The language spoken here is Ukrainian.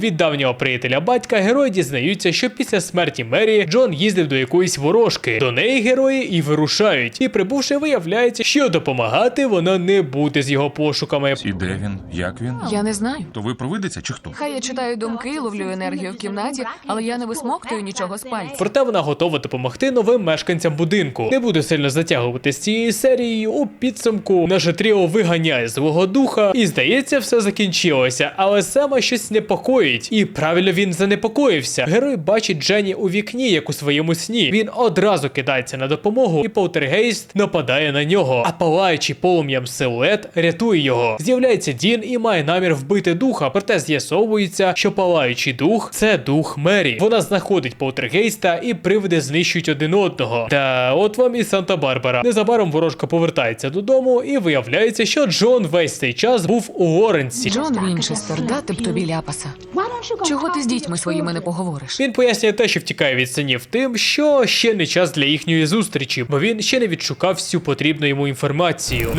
Від давнього приятеля батька герої дізнаються, що після смерті Мері Джон їздив до якоїсь ворожки. До неї герої і вирушають. І прибувши, виявляється, що допомагати вона не буде з його пошуками. І де він? Як він? Я не знаю. То ви провидиця чи хто? Хай я читаю думки, ловлю енергію в кімнаті, але я не висмоктую нічого з пальців. Проте вона готова допомогти новим мешканцям будинку. Не буду сильно затягувати з цією серією. У підсумку наше тріо виганяє злого духа, і здається, все закінчилося. Але саме щось непокоїть. І правильно він занепокоївся. Герой бачить Дженні у вікні, як у своєму сні. Він одразу кидається на допомогу, і полтергейст нападає на нього. А палаючий полум'ям силует рятує його. З'являється Дін і має намір вбити духа, проте з'ясовується, що палаючий дух це дух Мері. Вона знаходить полтергейста і привиди знищують один одного. Та от вам і Санта-Барбара. Незабаром ворожка повертається додому, і виявляється, що Джон весь цей час був у Лоренсі. Джон Вінчестер, дати б тобі ляпаса. Чого ти з дітьми своїми не поговориш? Він пояснює те, що втікає від синів тим, що ще не час для їхньої зустрічі, бо він ще не відшукав всю потрібну йому інформацію.